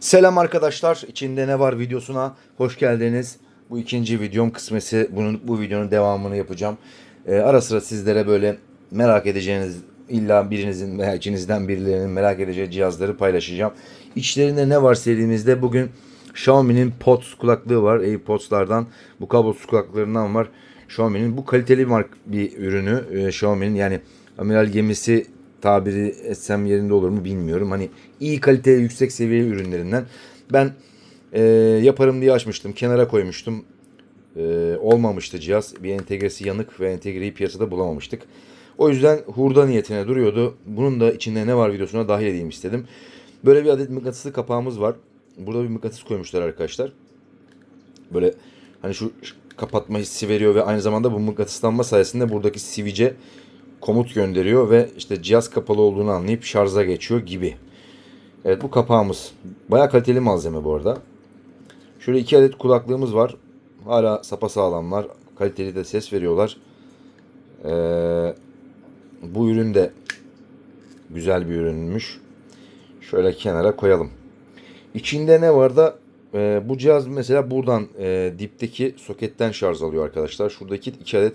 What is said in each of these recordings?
Selam arkadaşlar. İçinde ne var videosuna hoş geldiniz. Bu ikinci videom kısmesi. Bunun bu videonun devamını yapacağım. Ee, ara sıra sizlere böyle merak edeceğiniz illa birinizin veya ikinizden birilerinin merak edeceği cihazları paylaşacağım. İçlerinde ne var serimizde bugün Xiaomi'nin Pods kulaklığı var. AirPods'lardan bu kablosuz kulaklıklarından var. Xiaomi'nin bu kaliteli bir mark bir ürünü e, Xiaomi'nin yani amiral gemisi tabiri etsem yerinde olur mu bilmiyorum. Hani iyi kaliteli yüksek seviye ürünlerinden. Ben e, yaparım diye açmıştım. Kenara koymuştum. E, olmamıştı cihaz. Bir entegresi yanık ve entegreyi piyasada bulamamıştık. O yüzden hurda niyetine duruyordu. Bunun da içinde ne var videosuna dahil edeyim istedim. Böyle bir adet mıknatıslı kapağımız var. Burada bir mıknatıs koymuşlar arkadaşlar. Böyle hani şu kapatma hissi veriyor ve aynı zamanda bu mıknatıslanma sayesinde buradaki sivice komut gönderiyor ve işte cihaz kapalı olduğunu anlayıp şarja geçiyor gibi. Evet bu kapağımız. Baya kaliteli malzeme bu arada. Şöyle iki adet kulaklığımız var. Hala sapasağlamlar. Kaliteli de ses veriyorlar. Ee, bu ürün de güzel bir ürünmüş. Şöyle kenara koyalım. İçinde ne var da e, bu cihaz mesela buradan e, dipteki soketten şarj alıyor arkadaşlar. Şuradaki iki adet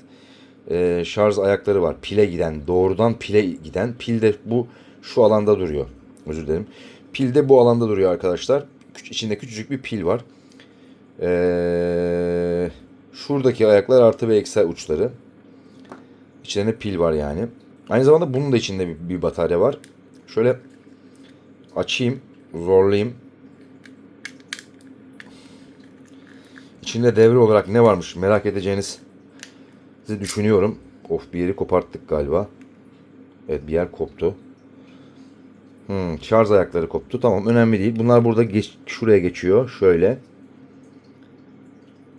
e, şarj ayakları var. Pile giden, doğrudan pile giden. Pil de bu şu alanda duruyor. Özür dilerim. Pil de bu alanda duruyor arkadaşlar. İçinde küçücük bir pil var. E, şuradaki ayaklar artı ve eksi uçları. İçlerinde pil var yani. Aynı zamanda bunun da içinde bir, bir batarya var. Şöyle açayım, zorlayayım. İçinde devre olarak ne varmış merak edeceğiniz sizi düşünüyorum. Of bir yeri koparttık galiba. Evet bir yer koptu. Hmm, şarj ayakları koptu. Tamam önemli değil. Bunlar burada geç, şuraya geçiyor. Şöyle.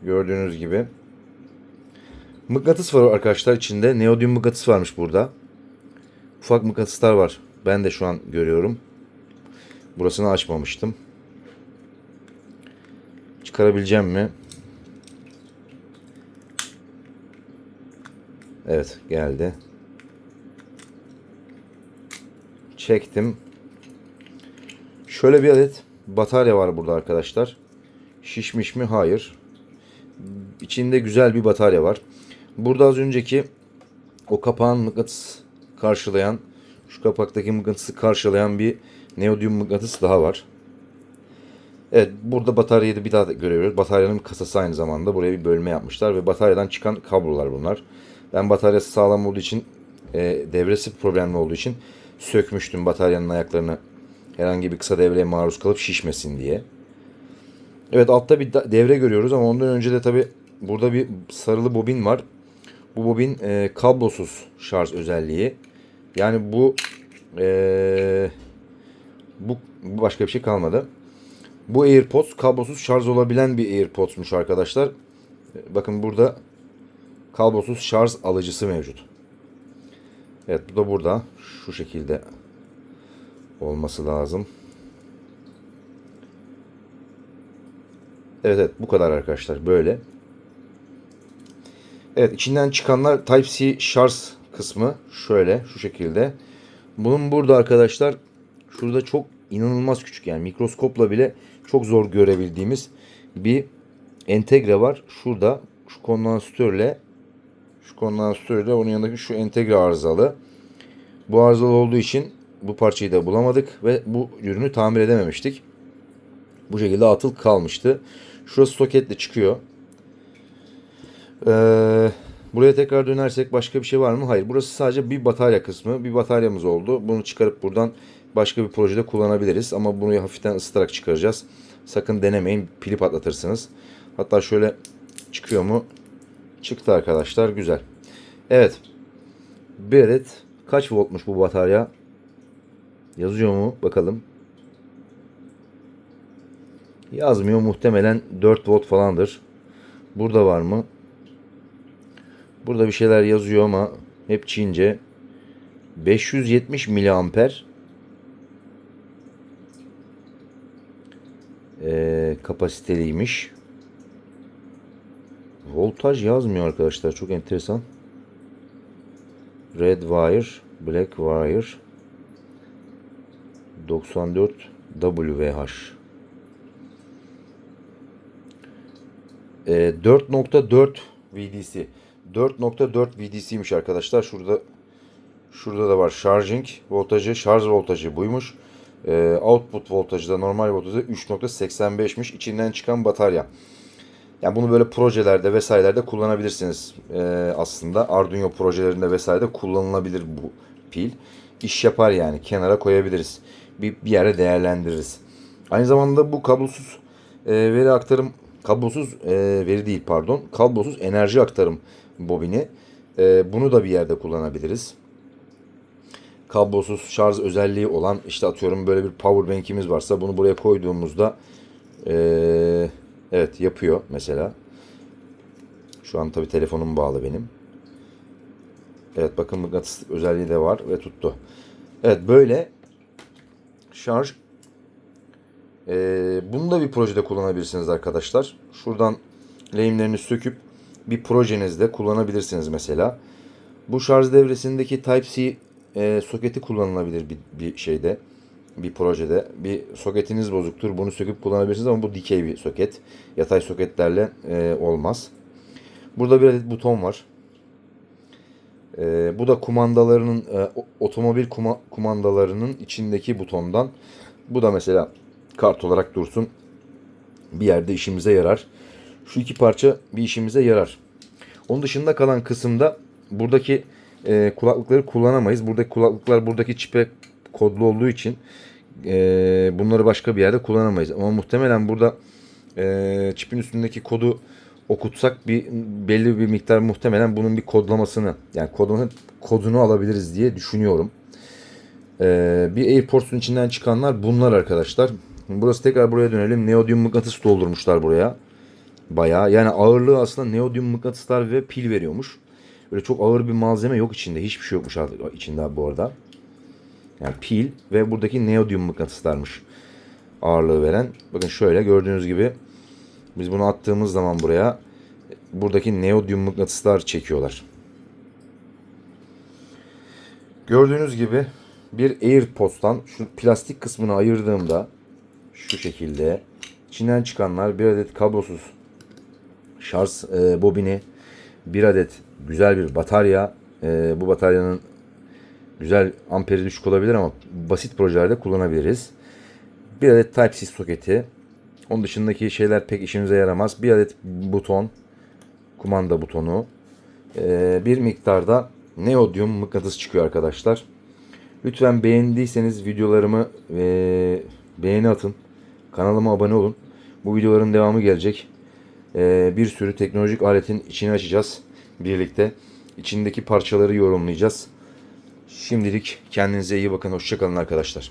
Gördüğünüz gibi. Mıknatıs var arkadaşlar içinde. Neodyum mıknatıs varmış burada. Ufak mıknatıslar var. Ben de şu an görüyorum. Burasını açmamıştım. Çıkarabileceğim mi? Evet geldi. Çektim. Şöyle bir adet batarya var burada arkadaşlar. Şişmiş mi? Hayır. İçinde güzel bir batarya var. Burada az önceki o kapağın mıknatıs karşılayan şu kapaktaki mıknatısı karşılayan bir neodyum mıknatıs daha var. Evet burada bataryayı da bir daha görüyoruz. Bataryanın kasası aynı zamanda. Buraya bir bölme yapmışlar ve bataryadan çıkan kablolar bunlar. Ben bataryası sağlam olduğu için e, devresi problemli olduğu için sökmüştüm bataryanın ayaklarını herhangi bir kısa devreye maruz kalıp şişmesin diye. Evet altta bir devre görüyoruz ama ondan önce de tabi burada bir sarılı bobin var. Bu bobin e, kablosuz şarj özelliği. Yani bu e, bu başka bir şey kalmadı. Bu AirPods kablosuz şarj olabilen bir AirPods'muş arkadaşlar. Bakın burada kablosuz şarj alıcısı mevcut. Evet bu da burada. Şu şekilde olması lazım. Evet evet bu kadar arkadaşlar böyle. Evet içinden çıkanlar Type-C şarj kısmı şöyle şu şekilde. Bunun burada arkadaşlar şurada çok inanılmaz küçük yani mikroskopla bile çok zor görebildiğimiz bir entegre var. Şurada şu kondansatörle şu kondansatörle onun yanındaki şu entegre arızalı. Bu arızalı olduğu için bu parçayı da bulamadık ve bu ürünü tamir edememiştik. Bu şekilde atıl kalmıştı. Şurası soketle çıkıyor. Ee, buraya tekrar dönersek başka bir şey var mı? Hayır. Burası sadece bir batarya kısmı. Bir bataryamız oldu. Bunu çıkarıp buradan başka bir projede kullanabiliriz. Ama bunu hafiften ısıtarak çıkaracağız. Sakın denemeyin. Pili patlatırsınız. Hatta şöyle çıkıyor mu? Çıktı arkadaşlar. Güzel. Evet. Adet kaç voltmuş bu batarya? Yazıyor mu? Bakalım. Yazmıyor. Muhtemelen 4 volt falandır. Burada var mı? Burada bir şeyler yazıyor ama hep Çince. 570 miliamper ee, kapasiteliymiş voltaj yazmıyor arkadaşlar. Çok enteresan. Red wire, black wire 94 WH. 4.4 VDC. 4.4 VDC'ymiş arkadaşlar. Şurada şurada da var şarjing voltajı, şarj voltajı buymuş. Ee, output voltajı da normal voltajı 3.85'miş. İçinden çıkan batarya. Yani bunu böyle projelerde vesairelerde kullanabilirsiniz e, aslında. Arduino projelerinde vesairede kullanılabilir bu pil. İş yapar yani. Kenara koyabiliriz. Bir, bir yere değerlendiririz. Aynı zamanda bu kablosuz e, veri aktarım kablosuz e, veri değil pardon. Kablosuz enerji aktarım bobini. E, bunu da bir yerde kullanabiliriz. Kablosuz şarj özelliği olan işte atıyorum böyle bir power bank'imiz varsa bunu buraya koyduğumuzda e, evet yapıyor mesela. Şu an tabi telefonum bağlı benim. Evet bakın mıknatıs özelliği de var ve tuttu. Evet böyle şarj ee, bunu da bir projede kullanabilirsiniz arkadaşlar. Şuradan lehimlerini söküp bir projenizde kullanabilirsiniz mesela. Bu şarj devresindeki Type-C e, soketi kullanılabilir bir, bir şeyde. Bir projede. Bir soketiniz bozuktur. Bunu söküp kullanabilirsiniz ama bu dikey bir soket. Yatay soketlerle e, olmaz. Burada bir adet buton var. E, bu da kumandalarının e, otomobil kuma, kumandalarının içindeki butondan. Bu da mesela kart olarak dursun. Bir yerde işimize yarar. Şu iki parça bir işimize yarar. Onun dışında kalan kısımda buradaki e, kulaklıkları kullanamayız. Buradaki kulaklıklar buradaki çipe kodlu olduğu için e, bunları başka bir yerde kullanamayız. Ama muhtemelen burada e, çipin üstündeki kodu okutsak bir belli bir miktar muhtemelen bunun bir kodlamasını yani kodunu, kodunu alabiliriz diye düşünüyorum. E, bir AirPods'un içinden çıkanlar bunlar arkadaşlar. Burası tekrar buraya dönelim. Neodyum mıknatıs doldurmuşlar buraya. Bayağı. Yani ağırlığı aslında neodyum mıknatıslar ve pil veriyormuş. Böyle çok ağır bir malzeme yok içinde. Hiçbir şey yokmuş içinde bu arada. Yani pil ve buradaki neodyum mıknatıslarmış. Ağırlığı veren. Bakın şöyle gördüğünüz gibi biz bunu attığımız zaman buraya buradaki neodyum mıknatıslar çekiyorlar. Gördüğünüz gibi bir AirPods'tan şu plastik kısmını ayırdığımda şu şekilde içinden çıkanlar bir adet kablosuz şarj e, bobini, bir adet güzel bir batarya. E, bu bataryanın güzel amperi düşük olabilir ama basit projelerde kullanabiliriz. Bir adet Type-C soketi. Onun dışındaki şeyler pek işimize yaramaz. Bir adet buton, kumanda butonu. E, bir miktarda neodyum mıknatıs çıkıyor arkadaşlar. Lütfen beğendiyseniz videolarımı e, beğeni atın. Kanalıma abone olun. Bu videoların devamı gelecek. Ee, bir sürü teknolojik aletin içini açacağız birlikte. İçindeki parçaları yorumlayacağız. Şimdilik kendinize iyi bakın. Hoşçakalın arkadaşlar.